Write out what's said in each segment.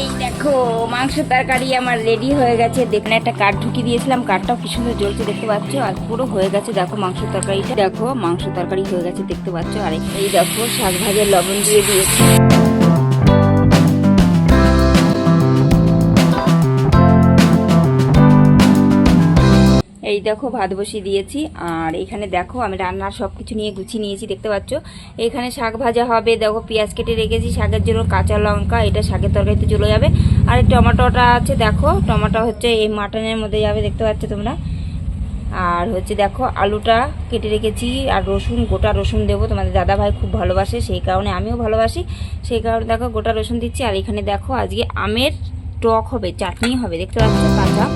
এই দেখো মাংস তরকারি আমার রেডি হয়ে গেছে। দেখুন, একটা কাঠ ঢুকি দিয়েছিলাম। কাঠটাও কি সুন্দর জ্বলছে দেখতে পাচ্ছ? আর পুরো হয়ে গেছে, দেখো মাংস তরকারিটা। দেখো মাংস তরকারি হয়ে গেছে, দেখতে পাচ্ছ? আর এই দেখো, শাক ভাজার লবণ দিয়ে দিয়েছি। দেখো, ভাত বসিয়ে দিয়েছি। আর এখানে দেখো, আমি রান্নার সব কিছু নিয়ে গুছিয়ে নিয়েছি, দেখতে পাচ্ছ? এখানে শাক ভাজা হবে, দেখো, পেঁয়াজ কেটে রেখেছি, শাকের জন্য কাঁচা লঙ্কা, এটা শাকের তরকারিতে চলে যাবে। আর টমেটোটা আছে, দেখো, টমেটো হচ্ছে এই মাটনের মধ্যে যাবে, দেখতে পাচ্ছ তোমরা? আর হচ্ছে দেখো, আলুটা কেটে রেখেছি, আর রসুন, গোটা রসুন দেবো। তোমাদের দাদা ভাই খুব ভালোবাসে, সেই কারণে আমিও ভালোবাসি। সেই কারণে দেখো, গোটা রসুন দিচ্ছি। আর এখানে দেখো, আজকে আমের টক হবে, চাটনি হবে, দেখতে পাচ্ছ? কাঁচা।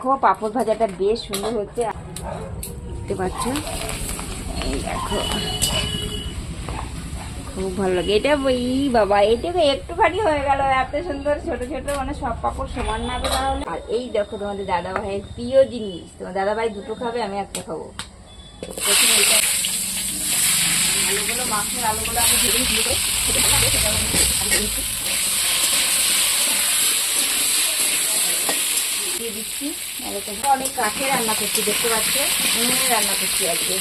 দেখো, পাপড় ভাজাটা বেশ সুন্দর হচ্ছে। দেখতে পাচ্ছ? এই দেখো। খুব ভালো লাগে। এটা এই বাবা এটা একটুখানি হয়ে গেল। এত সুন্দর ছোট ছোট মানে সব পাপড় সমান না হলে আর এই দেখো তোমাদের দাদা ভাইয়ের প্রিয় জিনিস। তোমার দাদা ভাই দুটো খাবে, আমি একটা খাব। এটা আলুগুলো, মাছের আলুগুলো আমি দিচ্ছি। দিয়ে দিচ্ছি। অনেক কাঠে রান্না করছি, দেখতে পাচ্ছ? উনুনে রান্না করছি আজকে।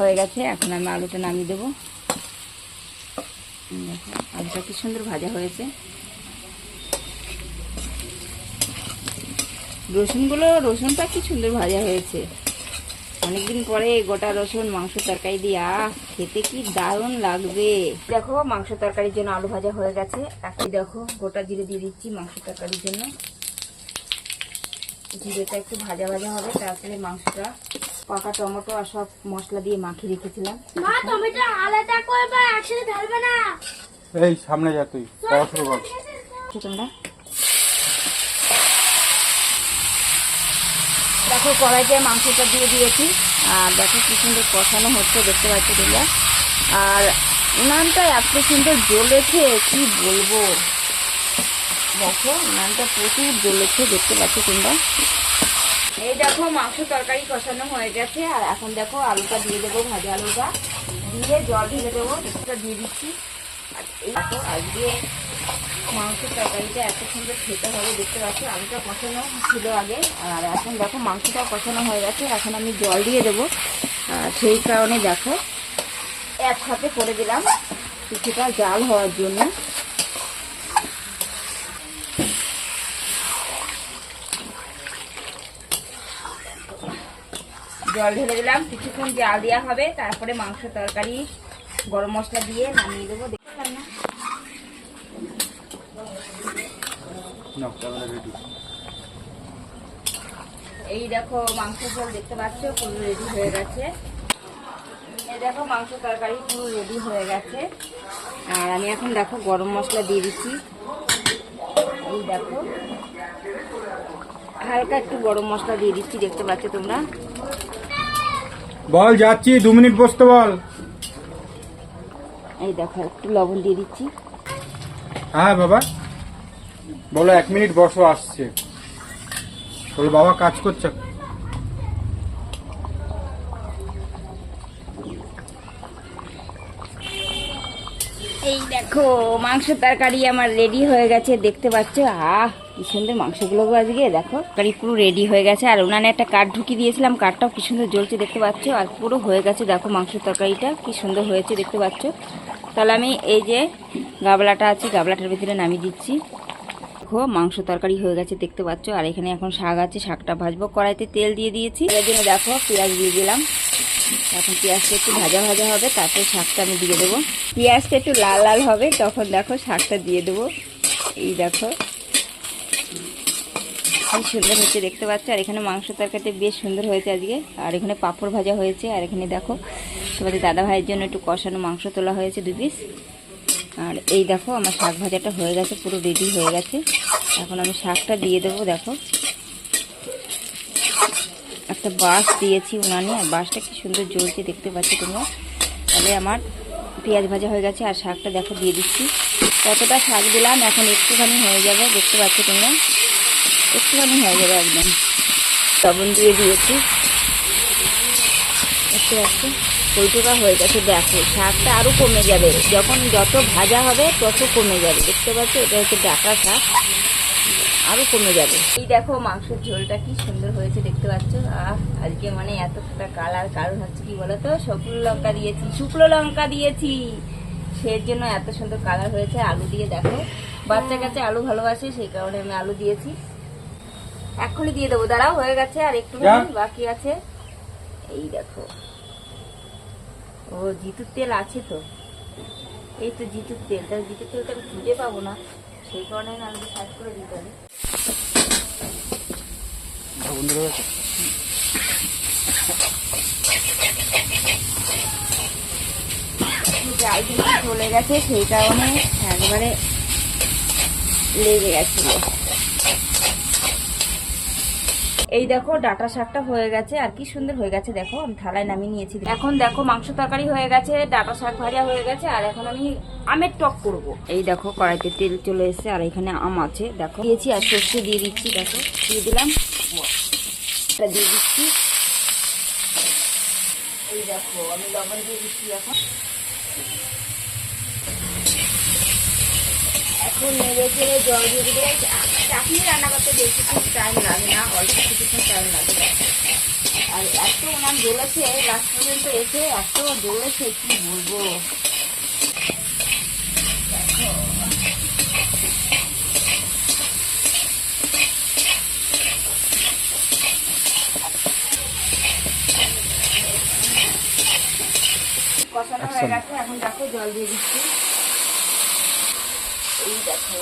হয়ে গেছে, এখন আমি আলুটা নামিয়ে দেবো। আলুটা কি সুন্দর ভাজা হয়েছে। রসুনগুলো, রসুনটা কি সুন্দর ভাজা হয়েছে। অনেকদিন পরে গোটা রসুন মাংস তরকারি দিয়ে আহ খেতে কি দারুণ লাগবে। দেখো মাংস তরকারির জন্য আলু ভাজা হয়ে গেছে। এখন দেখো গোটা জিরে দিয়ে দিচ্ছি মাংস তরকারির জন্য। জিরেটা একটু ভাজা ভাজা হবে তারপরে মাংসটা পাকা টমেটো আর সব মশলা দিয়ে মাখিয়ে রেখেছিলাম। মা টমেটো আলাদা করবে একসাথে ঢালবে না। এই সামনে যা তুই কর। তোমরা? দেখো কড়াইতে মাংসটা দিয়ে দিয়েছি। আর দেখো কি সুন্দর কষানো হচ্ছে, দেখতে পাচ্ছ তোমরা। আর উনানটা এত সুন্দর জ্বলেছে, কি বলব? দেখো, উনানটা প্রচুর জ্বলেছে, দেখতে পাচ্ছ তোমরা। এই দেখো, মাংস তরকারি কষানো হয়ে গেছে। আর এখন দেখো, আলুটা দিয়ে দেবো, ভাজা আলুটা। দিয়ে জল ঢেলে দেবো দিয়ে দিচ্ছি। আর এই দেখো, আজকে মাংসের তরকারিটা এত সুন্দর খেতে হবে, দেখতে পাচ্ছ? আলুটা কষানো ছিল আগে, আর এখন দেখো মাংসটাও কষানো হয়ে গেছে, এখন আমি জল দিয়ে দেবো। সেই কারণে দেখো একসাথে করে দিলাম কিছুটা জাল হওয়ার জন্য। জল ঢেলে দিলাম, কিছুক্ষণ জাল দেওয়া হবে, তারপরে মাংস তরকারি, গরম মশলা দিয়ে নামিয়ে দেবো দেখলাম না না ক্যামেরা রেডি এই দেখো মাংস ঝোল দেখতে পাচ্ছ পুরো রেডি হয়ে গেছে। এই দেখো মাংস তরকারি পুরো রেডি হয়ে গেছে। আর আমি এখন দেখো গরম মশলা দিয়ে দিচ্ছি। এই দেখো। হালকা একটু গরম মশলা দিয়ে দিচ্ছি দেখতে পাচ্ছ তোমরা? বল যাচ্ছি দু মিনিট বসতে বল। এই দেখো একটু লবণ দিয়ে দিচ্ছি। হ্যাঁ বাবা। বলো, এক মিনিট বসো, আসছে। বলো, বাবা কাজ করছে। এই দেখো, মাংস তরকারি আমার রেডি হয়ে গেছে, দেখতে পাচ্ছ? আহ, কি সুন্দর মাংসগুলো আজকে, দেখো। তরকারি পুরো রেডি হয়ে গেছে, আর উনানে একটা কাঠ ঢুকিয়ে দিয়েছিলাম, কাঠটাও কি সুন্দর জ্বলছে, দেখতে পাচ্ছ? আর পুরো হয়ে গেছে, দেখো মাংস তরকারিটা, কি সুন্দর হয়েছে, দেখতে পাচ্ছ? তাহলে আমি এই যে গাবলাটা আছে, গাবলাটার ভিতরে নামিয়ে দিচ্ছি। দেখো, মাংস তরকারি হয়ে গেছে, দেখতে পাচ্ছ? আর এখানে এখন শাক আছে, শাকটা ভাজবো। কড়াইতে তেল দিয়ে দিয়েছি। এর জন্য দেখো, পেঁয়াজ দিয়ে দিলাম। এখন পেঁয়াজটা একটু ভাজা ভাজা হবে, তারপর শাকটা আমি দিয়ে দেবো। পেঁয়াজটা একটু লাল লাল হবে, তখন দেখো শাকটা দিয়ে দেবো। এই দেখো। খুব সুন্দর হচ্ছে, দেখতে পাচ্ছ? আর এখানে মাংস তরকারিটা বেশ সুন্দর হয়েছে আজকে। আর এখানে পাঁপড় ভাজা হয়েছে। আর এখানে দেখো, তোমাদের দাদা ভাইয়ের জন্য একটু কষানো মাংস তোলা হয়েছে দু পিস আর এই দেখো, আমার শাক ভাজাটা হয়ে গেছে, পুরো রেডি হয়ে গেছে। এখন আমি শাকটা দিয়ে দেবো, দেখো। একটা বাঁশ দিয়েছি উনানে, আর বাঁশটা কি সুন্দর জ্বলছে দেখতে পাচ্ছ তোমরা। তাহলে আমার পেঁয়াজ ভাজা হয়ে গেছে, আর শাকটা দেখো দিয়ে দিচ্ছি। কতটা শাক দিলাম, এখন একটুখানি হয়ে যাবে, দেখতে পাচ্ছ তোমরা? একটুখানি হয়ে যাবে একদম। লবণ দিয়ে দিয়েছি। দেখতে পাচ্ছ কইটুকা হয়ে গেছে। দেখো শাকটা আরও কমে যাবে। যখন যত ভাজা হবে তত কমে যাবে। দেখতে পাচ্ছ? এটা হচ্ছে ডাটা শাক। আরও কমে যাবে। এই দেখো মাংসের ঝোলটা কি সুন্দর হয়েছে দেখতে পাচ্ছ? আহ আজকে মানে এতটা কালার। কারণ হচ্ছে কি বলতো? শুকনো লঙ্কা দিয়েছি। শুকনো লঙ্কা দিয়েছি। সেই জন্য এত সুন্দর কালার হয়েছে। আলু দিয়ে দেখো। বাচ্চা কাছে আলু ভালোবাসে সেই কারণে আমি আলু দিয়েছি। এখনই দিয়ে দেবো। দাঁড়াও হয়ে গেছে। আর একটু। বাকি আছে। এই দেখো। ও জিতুর তেল আছে তো। এই তো জিতুর তেল। তাহলে জিতুর তেলটা আমি খুঁজে পাবো না। সেই কারণে আমি আলু সাইড করে দিতে হবে। চলে গেছে, সেই কারণে একবারে লেগে গেছিল। এই দেখো, ডাটা শাকটা হয়ে গেছে, আর কি সুন্দর হয়ে গেছে দেখো, আমি থালায় নামিয়ে নিয়েছি। এখন দেখো, মাংস তরকারি হয়ে গেছে, ডাটা শাক ভাজা হয়ে গেছে, আর এখন আমি আমের টক করব। এই দেখো, কড়াইতে তেল চলে এসেছে, আর এখানে আম আছে, দেখো। দিয়েছি আর সর্ষে দিয়ে দিচ্ছি, দেখো, দিয়ে দিলাম। দিয়ে দিচ্ছি। এই দেখো, আমি লবণ দিয়ে দিচ্ছি এখন এখন নেড়ে চেড়ে জল দিয়ে দিলে চাটনি রান্না করতে বেশি খুব টাইম লাগে না অল্প কিছুক্ষণ টাইম লাগে। আর এত ওনার জ্বলেছে লাস্ট পর্যন্ত এসে এত জ্বলেছে কি বলব? কষানো হয়ে গেছে এখন দেখো জল দিয়ে দিচ্ছি। এই দেখো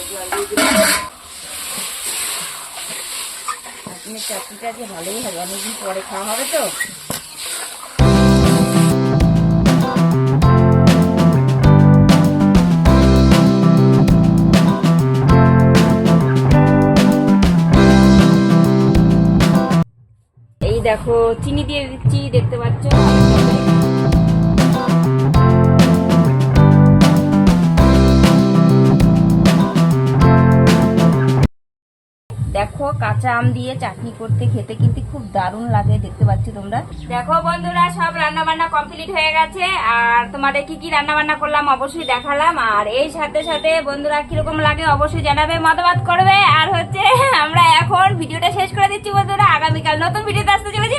যে ভালোই হবে অনেকদিন পরে খাওয়া হবে তো দেখো চিনি দিয়ে দিচ্ছি, দেখতে পাচ্ছ? দেখো কাঁচা আম দিয়ে চাটনি করতে খেতে কিন্তু খুব দারুণ লাগে, দেখতে পাচ্ছ তোমরা। দেখো বন্ধুরা, সব রান্না বান্না কমপ্লিট হয়ে গেছে। আর তোমাদের কি কি রান্না বান্না করলাম অবশ্যই দেখালাম। আর এই সাথে সাথে বন্ধুরা, কীরকম লাগে অবশ্যই জানাবে, মতামত করবে। আর হচ্ছে, আমরা এখন ভিডিওটা শেষ করে দিচ্ছি বন্ধুরা। আগামীকাল নতুন ভিডিওতে আসতে চলেছি।